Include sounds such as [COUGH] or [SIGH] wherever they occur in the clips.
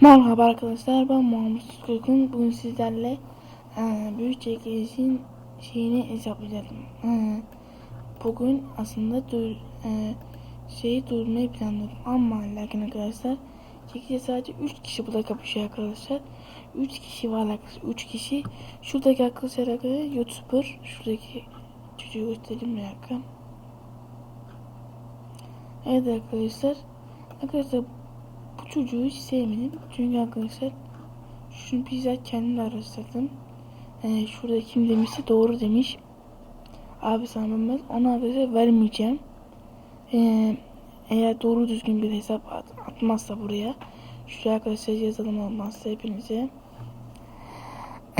Merhaba arkadaşlar ben Muhammed Kırkın bugün sizlerle e, büyük çekilişin şeyini hesaplayacağım. E, bugün aslında dur, e, şeyi durdurmayı planladım ama lakin arkadaşlar çekilişe sadece 3 kişi burada kapışıyor arkadaşlar. 3 kişi var arkadaşlar 3 kişi şuradaki arkadaşlar arkadaşlar youtuber şuradaki çocuğu göstereyim bir dakika. Evet arkadaşlar arkadaşlar çocuğu hiç sevmedim. Çünkü arkadaşlar şunu bizzat kendim araştırdım. Ee, şurada kim demişse doğru demiş. Abi sana ben ona arkadaşlar vermeyeceğim. Ee, eğer doğru düzgün bir hesap at, atmazsa buraya. Şuraya arkadaşlar yazalım olmazsa hepinize.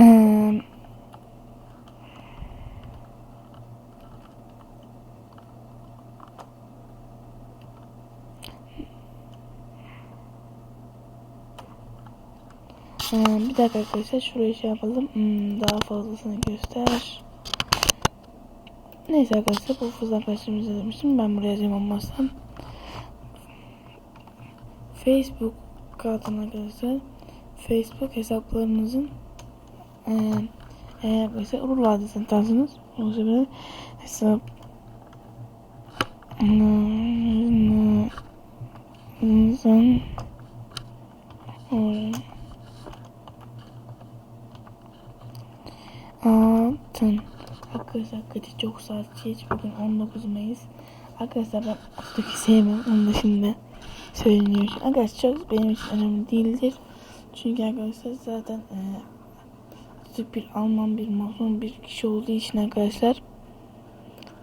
Ee, Ee, bir dakika arkadaşlar şuraya şey yapalım. Hmm, daha fazlasını göster. Neyse arkadaşlar bu fazla arkadaşlarımıza demiştim. Ben buraya yazayım olmazsam. Facebook adına arkadaşlar. Facebook hesaplarınızın e, eğer arkadaşlar Urul adresini tarzınız. O zaman hesap insan Altın. Arkadaşlar Kadir çok saatçiyiz. Bugün 19 Mayıs. Arkadaşlar ben Atatürk'ü sevmem. Onun dışında söyleniyor. Arkadaşlar çok benim için önemli değildir. Çünkü arkadaşlar zaten e, Atatürk bir Alman bir Mazlum bir kişi olduğu için arkadaşlar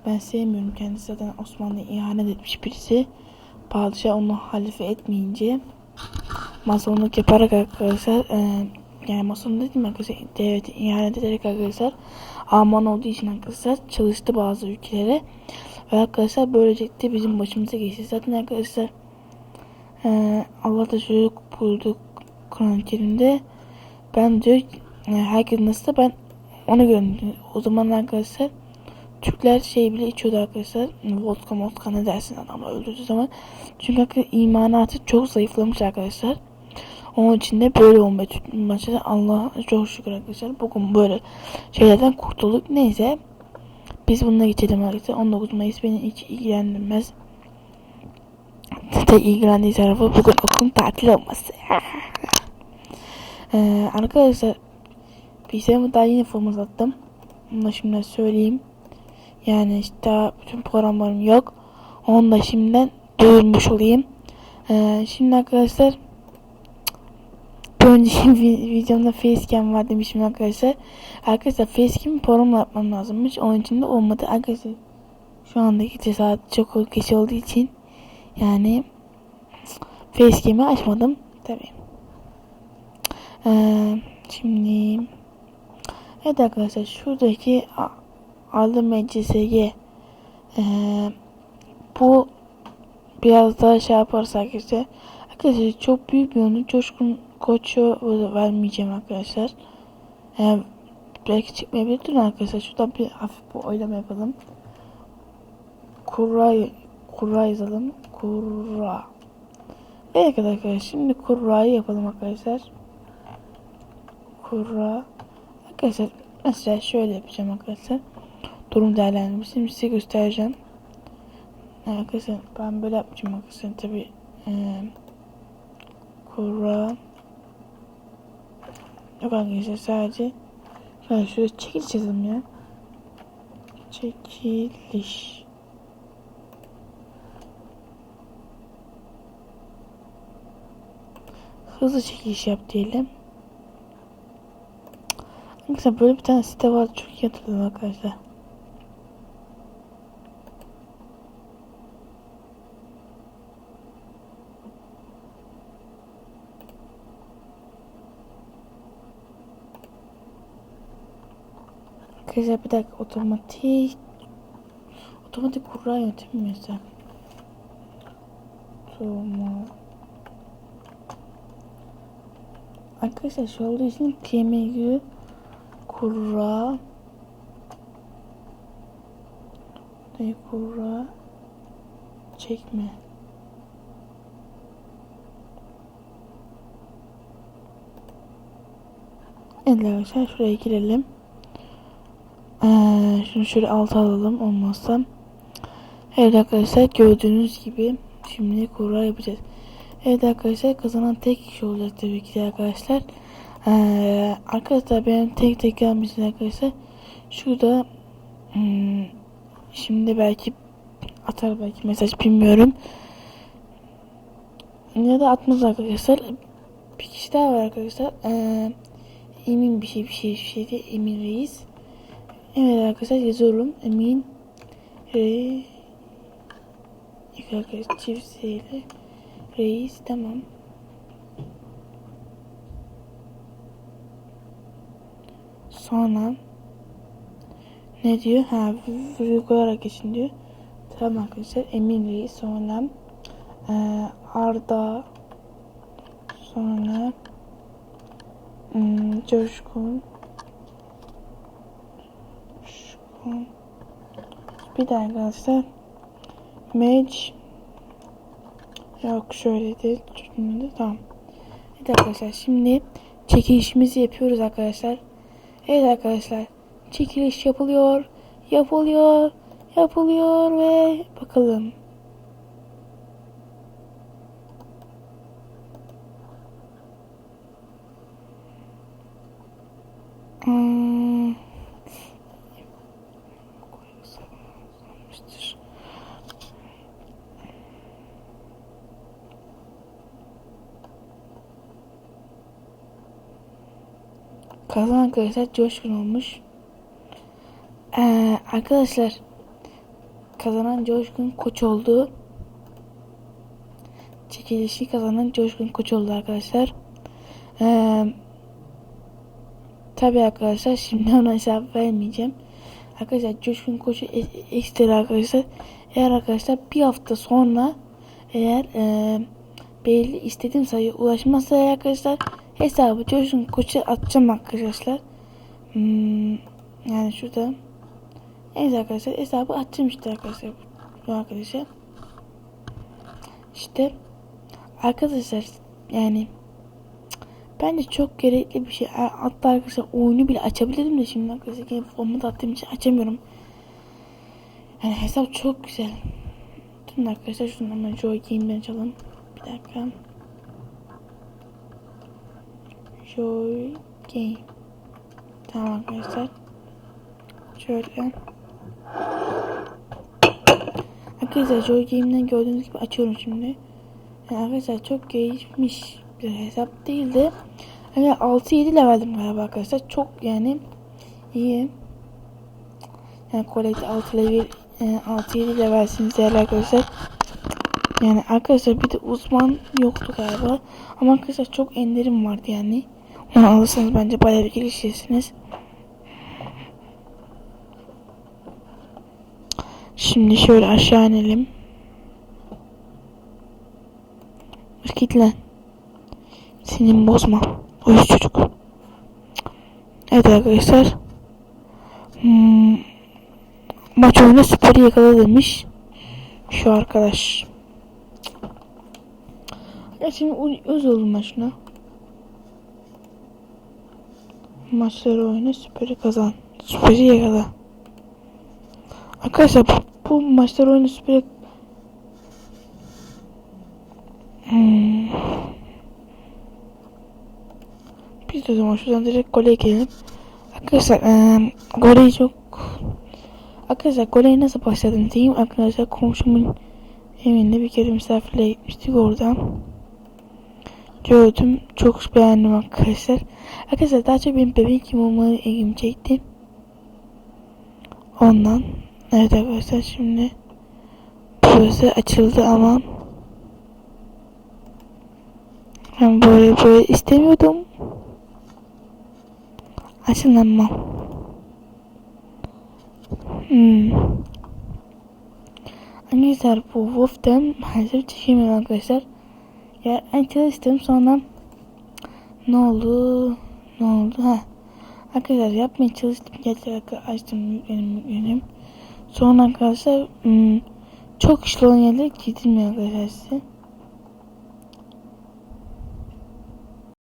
ben sevmiyorum. Kendisi zaten Osmanlı'ya ihanet etmiş birisi. Padişah onu halife etmeyince masonluk yaparak arkadaşlar e, yani mason dedim arkadaşlar devlete ihanet ederek arkadaşlar Alman olduğu için arkadaşlar çalıştı bazı ülkelere ve arkadaşlar böylelikle bizim başımıza geçti zaten arkadaşlar e, Allah da şöyle buyurdu Kur'an-ı Kerim'de ben diyor e, herkes nasıl ben ona göre o zaman arkadaşlar Türkler şey bile içiyordu arkadaşlar. Vodka vodka ne dersin adamı öldürdüğü zaman. Çünkü arkadaşlar imanatı çok zayıflamış arkadaşlar. Onun için de böyle olmaya tutmuşlar. Allah çok şükür arkadaşlar. Bugün böyle şeylerden kurtulduk. Neyse. Biz bununla geçelim arkadaşlar. 19 Mayıs beni hiç ilgilendirmez. Tek ilgilendiği tarafı bugün okulun tatil olması. [LAUGHS] ee, arkadaşlar bilgisayarımı daha yeni formatlattım. Bunu da şimdi söyleyeyim. Yani işte daha bütün programlarım yok. Onu da şimdiden duyurmuş olayım. Ee, şimdi arkadaşlar önceki [LAUGHS] videomda facecam var demişim arkadaşlar. Arkadaşlar facecam programla yapmam lazımmış. Onun için de olmadı. Arkadaşlar şu andaki saat çok geç olduğu için yani facecam'i açmadım. Tabii. Ee, şimdi evet arkadaşlar şuradaki Alı MCSG ee, bu biraz daha şey yaparsak işte arkadaşlar çok büyük bir onu coşkun koçu vermeyeceğim arkadaşlar. Ee, belki çıkmayabilir durun arkadaşlar. Şuradan bir hafif bir oylama yapalım. Kurra kurra yazalım. Kurra. Evet arkadaşlar şimdi kurrayı yapalım arkadaşlar. Kurra. Arkadaşlar mesela şöyle yapacağım arkadaşlar. Durum değerlendirmesini size göstereceğim. Arkadaşlar ben böyle yapacağım arkadaşlar tabi e, kurra Yok arkadaşlar sadece şöyle şöyle çekiliş yazalım ya. Çekiliş. Hızlı çekiliş yap diyelim. Arkadaşlar böyle bir tane site vardı çok iyi hatırladım arkadaşlar. Arkadaşlar bir dakika otomatik otomatik kurra yöntemi mi? Tamam. Arkadaşlar şu olduğu için PMG kurra ne kurra çekme Evet arkadaşlar şuraya girelim. Ee, şunu şöyle alta alalım olmazsa. Evet arkadaşlar gördüğünüz gibi şimdi kura yapacağız. Evet arkadaşlar kazanan tek kişi olacak tabii ki arkadaşlar. Ee, arkadaşlar benim tek tek gelmişsin arkadaşlar. Şurada hmm, şimdi belki atar belki mesaj bilmiyorum. Ya da atmaz arkadaşlar. Bir kişi daha var arkadaşlar. Ee, emin bir şey bir şey bir şey diye Emin Reis. Evet arkadaşlar yazıyorum. Emin Reis. Arkadaşlar çift seyle. Reis tamam. Sonra ne diyor? Ha virgülarak geçin diyor. Tamam arkadaşlar Emin Reis sonra e, Arda sonra hmm, Coşkun Coşkun bir de arkadaşlar Mage Yok şöyle de tutmadı. Tamam. Evet arkadaşlar şimdi çekilişimizi yapıyoruz arkadaşlar. Evet arkadaşlar çekiliş yapılıyor. Yapılıyor. Yapılıyor ve bakalım. Hmm. Kazanan arkadaşlar Coşkun olmuş. Ee, arkadaşlar kazanan Coşkun Koç oldu. Çekilişi kazanan Coşkun Koç oldu arkadaşlar. Ee, Tabi arkadaşlar şimdi ona hesap vermeyeceğim. Arkadaşlar Coşkun Koç'u e- ekstra arkadaşlar. Eğer arkadaşlar bir hafta sonra eğer e, belli istediğim sayıya ulaşmazsa arkadaşlar hesabı Coşkun Koç'a atacağım arkadaşlar. Hmm, yani şurada Evet arkadaşlar hesabı atacağım işte arkadaşlar bu arkadaşa. İşte arkadaşlar yani bence çok gerekli bir şey. Hatta arkadaşlar oyunu bile açabilirim de şimdi arkadaşlar game format attığım için açamıyorum. Yani hesap çok güzel. Durun arkadaşlar şunu hemen Joy Game'den açalım. Bir dakika. Joy Game. Tamam arkadaşlar. Şöyle. Arkadaşlar Joy Game'den gördüğünüz gibi açıyorum şimdi. Yani arkadaşlar çok gelişmiş bir hesap değildi. Yani 6-7 leveldim galiba arkadaşlar. Çok yani iyi. Yani kolekte 6 level 6-7 levelsiniz değerli arkadaşlar. Yani arkadaşlar bir de uzman yoktu galiba. Ama arkadaşlar çok enderim vardı yani. Onu alırsanız bence bayağı bir gelişirsiniz. Şimdi şöyle aşağı inelim. Git lan. Senin bozma. Uyuz çocuk. Evet arkadaşlar. Hmm, maç oyunu süperi yakala demiş. Şu arkadaş. Ya şimdi öz olun maçına. Maçları oyunu süperi kazan. Süperi yakala. Arkadaşlar bu, bu maçlar oyunu süper hmm. Biz de o zaman şuradan direkt gole gelelim. Arkadaşlar e, goleyi çok Arkadaşlar goleye nasıl başladım diyeyim. Arkadaşlar komşumun evinde bir kere misafirliğe gitmiştik oradan. Gördüm. Çok beğendim arkadaşlar. Arkadaşlar daha çok benim bebek olmayı ilgimi çekti. Ondan. Evet arkadaşlar şimdi burası açıldı ama ben böyle böyle istemiyordum. Açılamam. Hmm. Arkadaşlar bu Wolf'ten maalesef çekemiyorum arkadaşlar. Ya en çalıştım sonra ne oldu? Ne oldu? Ha. Arkadaşlar yapmaya çalıştım. Gerçekten açtım yüklenim yüklenim. Sonra arkadaşlar hmm, çok işli olan yerlere gidilmiyor arkadaşlar.